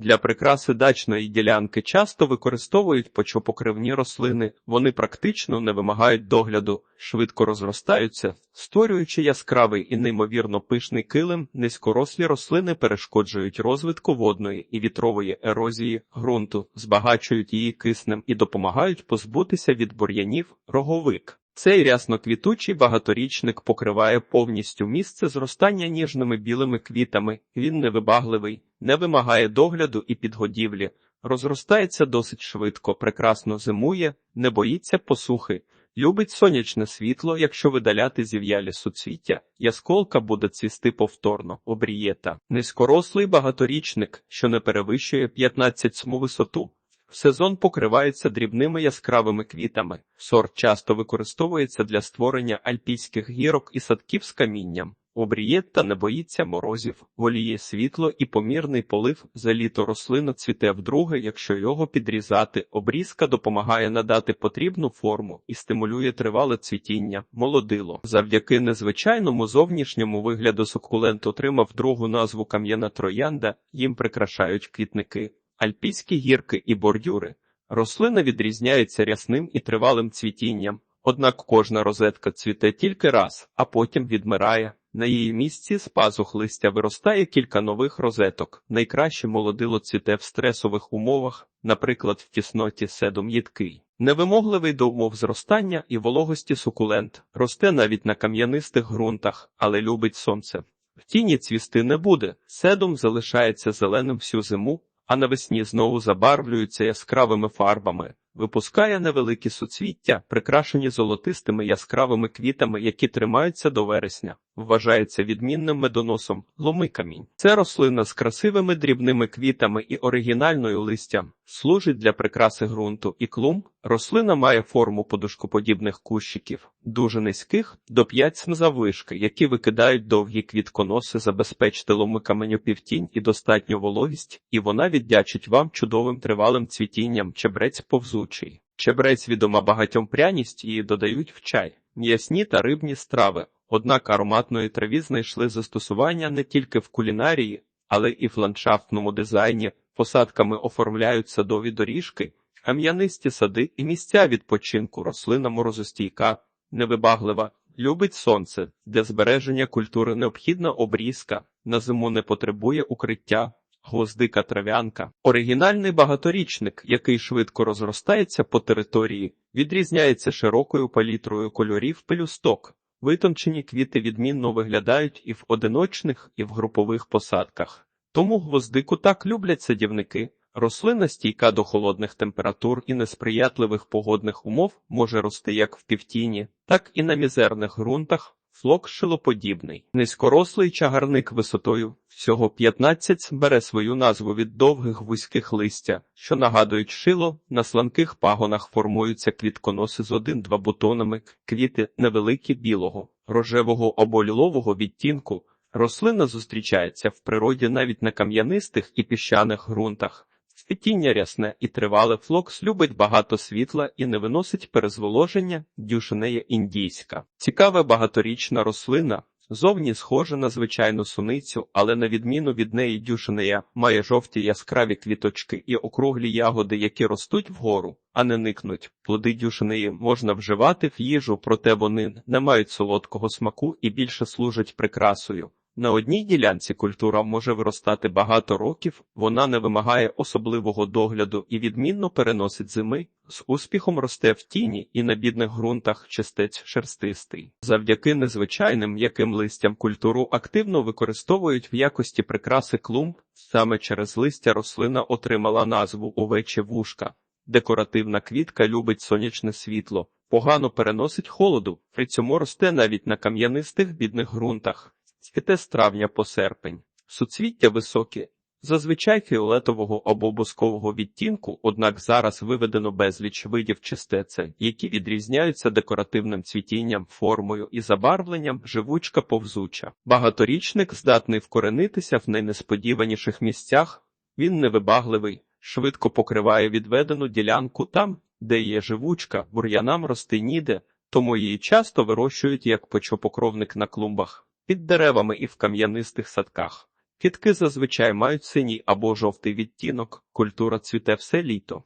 Для прикраси дачної ділянки часто використовують почвопокривні рослини. Вони практично не вимагають догляду, швидко розростаються, створюючи яскравий і неймовірно пишний килим. Низькорослі рослини перешкоджують розвитку водної і вітрової ерозії ґрунту, збагачують її киснем і допомагають позбутися від бур'янів роговик. Цей рясноквітучий багаторічник покриває повністю місце зростання ніжними білими квітами. Він невибагливий, не вимагає догляду і підгодівлі, розростається досить швидко, прекрасно зимує, не боїться посухи. Любить сонячне світло, якщо видаляти зів'ялі суцвіття, ясколка буде цвісти повторно, обрієта. Низькорослий багаторічник, що не перевищує 15 см висоту. В сезон покривається дрібними яскравими квітами. Сорт часто використовується для створення альпійських гірок і садків з камінням. Обрієтта не боїться морозів, воліє світло і помірний полив за літо рослина цвіте вдруге, якщо його підрізати. Обрізка допомагає надати потрібну форму і стимулює тривале цвітіння, молодило. Завдяки незвичайному зовнішньому вигляду сукулент отримав другу назву кам'яна троянда, їм прикрашають квітники. Альпійські гірки і бордюри. Рослина відрізняється рясним і тривалим цвітінням, однак кожна розетка цвіте тільки раз, а потім відмирає. На її місці з пазух листя виростає кілька нових розеток. Найкраще молодило цвіте в стресових умовах, наприклад, в тісноті седум їдкий. Невимогливий до умов зростання і вологості сукулент, росте навіть на кам'янистих ґрунтах, але любить сонце. В тіні цвісти не буде, седум залишається зеленим всю зиму, а навесні знову забарвлюються яскравими фарбами, випускає невеликі суцвіття, прикрашені золотистими яскравими квітами, які тримаються до вересня. Вважається відмінним медоносом ломикамінь. Це рослина з красивими дрібними квітами і оригінальною листям, служить для прикраси ґрунту і клумб. Рослина має форму подушкоподібних кущиків, дуже низьких до 5 см заввишки, які викидають довгі квітконоси, забезпечити ломикаменю півтінь і достатню вологість, і вона віддячить вам чудовим тривалим цвітінням чебрець повзучий. Чебрець відома багатьом пряність її додають в чай, м'ясні та рибні страви. Однак ароматної траві знайшли застосування не тільки в кулінарії, але і в ландшафтному дизайні. Посадками оформляють садові доріжки, кам'янисті сади і місця відпочинку. Рослина морозостійка, невибаглива, любить сонце, для збереження культури необхідна обрізка, на зиму не потребує укриття. Гвоздика трав'янка, оригінальний багаторічник, який швидко розростається по території, відрізняється широкою палітрою кольорів пелюсток. Витончені квіти відмінно виглядають і в одиночних, і в групових посадках. Тому гвоздику так люблять садівники. Рослина стійка до холодних температур і несприятливих погодних умов може рости як в півтіні, так і на мізерних ґрунтах. Флок шилоподібний. Низькорослий чагарник висотою всього 15 бере свою назву від довгих вузьких листя, що нагадують шило, на сланких пагонах формуються квітконоси з один-два бутонами, квіти невеликі білого, рожевого або лілового відтінку. Рослина зустрічається в природі навіть на кам'янистих і піщаних ґрунтах. Цвітіння рясне і тривале флокс любить багато світла і не виносить перезволоження, дюшинея індійська. Цікава багаторічна рослина, зовні схожа на звичайну суницю, але на відміну від неї дюшинея має жовті яскраві квіточки і округлі ягоди, які ростуть вгору, а не никнуть. Плоди дюшинеї можна вживати в їжу, проте вони не мають солодкого смаку і більше служать прикрасою. На одній ділянці культура може виростати багато років, вона не вимагає особливого догляду і відмінно переносить зими, з успіхом росте в тіні і на бідних ґрунтах чистець шерстистий. Завдяки незвичайним м'яким листям культуру активно використовують в якості прикраси клумб, саме через листя рослина отримала назву овече вушка. Декоративна квітка любить сонячне світло, погано переносить холоду, при цьому росте навіть на кам'янистих бідних ґрунтах. Цвіте з травня по серпень. Суцвіття високі, зазвичай фіолетового або бускового відтінку, однак зараз виведено безліч видів чистеця, які відрізняються декоративним цвітінням, формою і забарвленням, живучка повзуча. Багаторічник здатний вкоренитися в найнесподіваніших місцях, він невибагливий, швидко покриває відведену ділянку там, де є живучка, бур'янам рости ніде, тому її часто вирощують як почвопокровник на клумбах під деревами і в кам'янистих садках. Кітки зазвичай мають синій або жовтий відтінок, культура цвіте все літо.